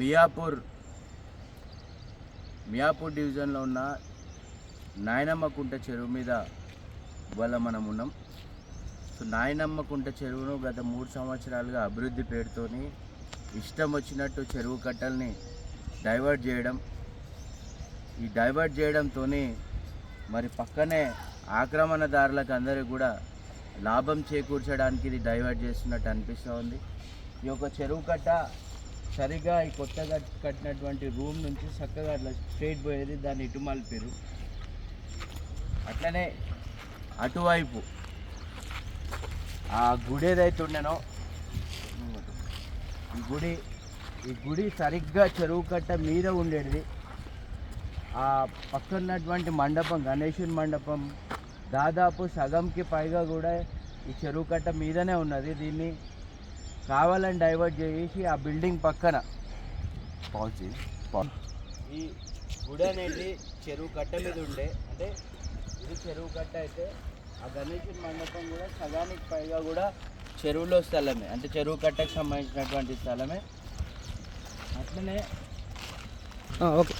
మియాపూర్ మియాపూర్ డివిజన్లో ఉన్న నాయనమ్మ కుంట చెరువు మీద వల్ల మనం ఉన్నాం. సో నాయనమ్మ కుంట చెరువును గత మూడు సంవత్సరాలుగా అభివృద్ధి పేరుతోని ఇష్టం వచ్చినట్టు చెరువు కట్టల్ని డైవర్ట్ చేయడం ఈ డైవర్ట్ చేయడంతో మరి పక్కనే ఆక్రమణదారులకు అందరూ కూడా లాభం చేకూర్చడానికి ఇది డైవర్ట్ చేస్తున్నట్టు అనిపిస్తూ ఉంది ఈ యొక్క చెరువు కట్ట సరిగా ఈ కొత్తగా కట్టినటువంటి రూమ్ నుంచి చక్కగా అట్లా స్ట్రైట్ పోయేది దాన్ని ఇటు మలిపారు అట్లనే అటువైపు ఆ గుడి ఏదైతే ఉండేనో ఈ గుడి ఈ గుడి సరిగ్గా చెరువు కట్ట మీద ఉండేది. ఆ పక్కన ఉన్నటువంటి మండపం గణేశుని మండపం దాదాపు సగంకి పైగా కూడా ఈ చెరువు కట్ట మీదనే ఉన్నది. దీన్ని కావాలని డైవర్ట్ చేసి ఆ బిల్డింగ్ పక్కన. ఈ గుడి అనేది చెరువు కట్ట మీద ఉండే. అంటే ఇది చెరువు కట్ట అయితే ఆ గణేశుని మండపం కూడా సగానికి పైగా కూడా చెరువులో స్థలమే. అంటే చెరువు కట్టకు సంబంధించినటువంటి స్థలమే. అట్లనే ఓకే.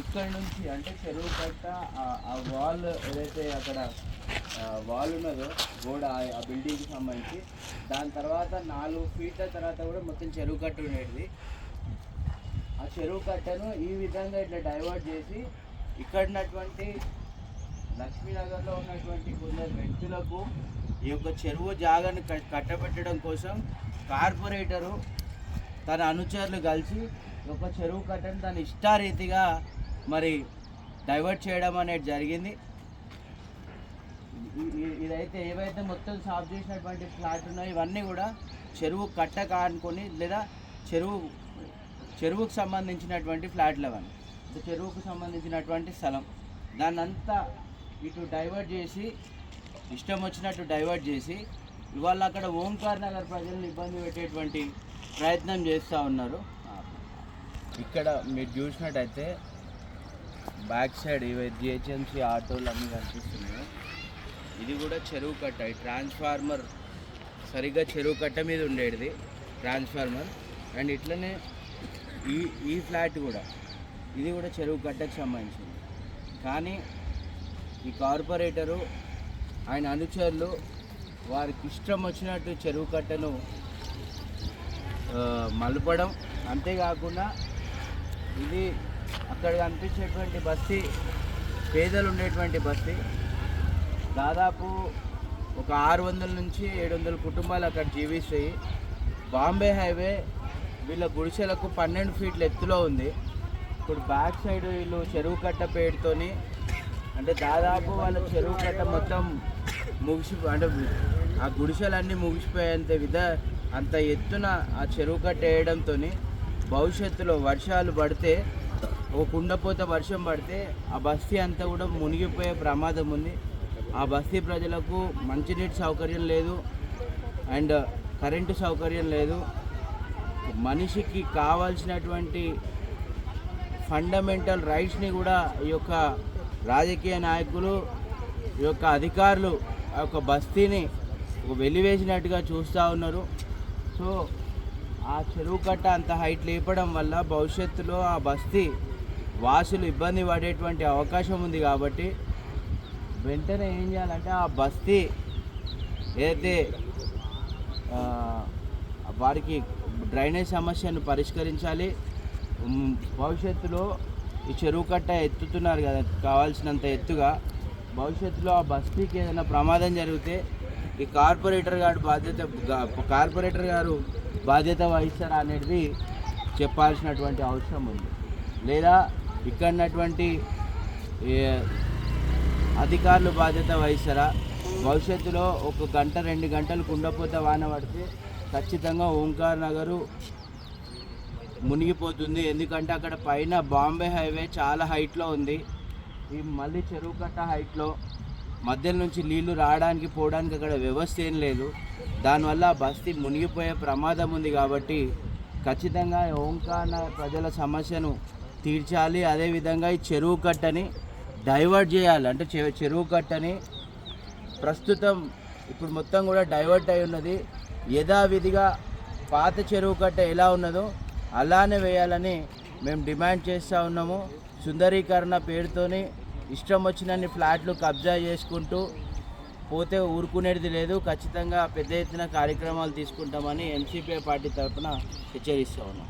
ఇక్కడ నుంచి అంటే చెరువు కట్ట ఆ- వాల్ ఏదైతే అక్కడ వాల్ ఉన్నదో గోడ ఆ- బిల్డింగ్కి సంబంధించి దాని తర్వాత నాలుగు ఫీట్ల తర్వాత కూడా మొత్తం చెరువు కట్ట ఉండేది ఆ చెరువు కట్టను ఈ విధంగా ఇట్లా డైవర్ట్ చేసి ఇక్కడ ఉన్నటువంటి లక్ష్మీనగర్లో ఉన్నటువంటి కొందరు వ్యక్తులకు ఈ యొక్క చెరువు జాగాను కట్టబెట్టడం కోసం కార్పొరేటరు తన అనుచరులు కలిసి ఒక చెరువు కట్టను తన ఇష్టారీతిగా మరి డైవర్ట్ చేయడం అనేది జరిగింది. ఇదైతే ఏవైతే మొత్తం సాఫ్ చేసినటువంటి ఫ్లాట్ ఉన్నాయో ఇవన్నీ కూడా చెరువు కట్ట కానుకొని లేదా చెరువు చెరువుకు సంబంధించినటువంటి ఫ్లాట్లు అవన్నీ. చెరువుకు సంబంధించినటువంటి స్థలం. దాన్ని అంతా ఇటు డైవర్ట్ చేసి ఇష్టం వచ్చినట్టు డైవర్ట్ చేసి ఇవాళ అక్కడ ఓంకార్ నగర్ ప్రజలను ఇబ్బంది పెట్టేటువంటి ప్రయత్నం చేస్తూ ఉన్నారు. ఇక్కడ మీరు చూసినట్టయితే బ్యాక్ సైడ్ ఇవి జిహెచ్ఎంసీ ఆటోలు అన్నీ కనిపిస్తున్నాయి. ఇది కూడా చెరువు కట్ట ఈ ట్రాన్స్ఫార్మర్ సరిగ్గా చెరువు కట్ట మీద ఉండేది ట్రాన్స్ఫార్మర్. అండ్ ఇట్లనే ఈ ఈ ఫ్లాట్ కూడా ఇది కూడా చెరువు కట్టకు సంబంధించింది. కానీ ఈ కార్పొరేటరు ఆయన అనుచరులు వారికి ఇష్టం వచ్చినట్టు చెరువు కట్టను మలపడం. అంతేకాకుండా ఇది అక్కడ కనిపించేటువంటి బస్తీ పేదలు ఉండేటువంటి బస్తీ. దాదాపు ఒక ఆరు వందల నుంచి ఏడు వందల కుటుంబాలు అక్కడ జీవిస్తాయి. బాంబే హైవే వీళ్ళ గుడిసెలకు పన్నెండు ఫీట్ల ఎత్తులో ఉంది. ఇప్పుడు బ్యాక్ సైడ్ వీళ్ళు చెరువు కట్ట పేరుతోని అంటే దాదాపు వాళ్ళ చెరువు కట్ట మొత్తం ముగిసి అంటే ఆ గుడిసెలన్నీ ముగిసిపోయేంత విధ అంత ఎత్తున ఆ చెరువు కట్ట వేయడంతో భవిష్యత్తులో వర్షాలు పడితే ఒక కుండపోత వర్షం పడితే ఆ బస్తీ అంతా కూడా మునిగిపోయే ప్రమాదం ఉంది. ఆ బస్తీ ప్రజలకు మంచినీటి సౌకర్యం లేదు అండ్ కరెంటు సౌకర్యం లేదు. మనిషికి కావాల్సినటువంటి ఫండమెంటల్ రైట్స్ని కూడా ఈ యొక్క రాజకీయ నాయకులు ఈ యొక్క అధికారులు ఆ యొక్క బస్తీని వెలివేసినట్టుగా చూస్తూ ఉన్నారు. సో ఆ చెరువు కట్ట అంత హైట్ లేపడం వల్ల భవిష్యత్తులో ఆ బస్తీ వాసులు ఇబ్బంది పడేటువంటి అవకాశం ఉంది కాబట్టి వెంటనే ఏం చేయాలంటే ఆ బస్తీ ఏదైతే వారికి డ్రైనేజ్ సమస్యను పరిష్కరించాలి. భవిష్యత్తులో ఈ చెరువు కట్ట ఎత్తుతున్నారు కదా కావాల్సినంత ఎత్తుగా. భవిష్యత్తులో ఆ బస్తీకి ఏదైనా ప్రమాదం జరిగితే ఈ కార్పొరేటర్ గారు బాధ్యత కార్పొరేటర్ గారు బాధ్యత వహిస్తారా అనేది చెప్పాల్సినటువంటి అవసరం ఉంది. లేదా ఇక్కడ ఉన్నటువంటి అధికారులు బాధ్యత వహిస్తారా? భవిష్యత్తులో ఒక గంట రెండు గంటలు కుండపోత వాన పడితే ఖచ్చితంగా ఓంకార్ నగరు మునిగిపోతుంది. ఎందుకంటే అక్కడ పైన బాంబే హైవే చాలా హైట్లో ఉంది. ఈ మళ్ళీ చెరువు కట్ట హైట్లో మధ్యలో నుంచి నీళ్ళు రావడానికి పోవడానికి అక్కడ వ్యవస్థ ఏం లేదు. దానివల్ల బస్తీ మునిగిపోయే ప్రమాదం ఉంది కాబట్టి ఖచ్చితంగా ఓంకార్ ప్రజల సమస్యను తీర్చాలి. అదేవిధంగా ఈ చెరువు కట్టని డైవర్ట్ చేయాలి. అంటే చె- చెరువు కట్టని ప్రస్తుతం ఇప్పుడు మొత్తం కూడా డైవర్ట్ అయి ఉన్నది. యథావిధిగా పాత చెరువు కట్ట ఎలా ఉన్నదో అలానే వేయాలని మేము డిమాండ్ చేస్తూ ఉన్నాము. సుందరీకరణ పేరుతోని ఇష్టం వచ్చినన్ని ఫ్లాట్లు కబ్జా చేసుకుంటూ పోతే ఊరుకునేది లేదు. ఖచ్చితంగా పెద్ద ఎత్తున కార్యక్రమాలు తీసుకుంటామని ఎంసీపీ పార్టీ తరఫున హెచ్చరిస్తూ ఉన్నాం.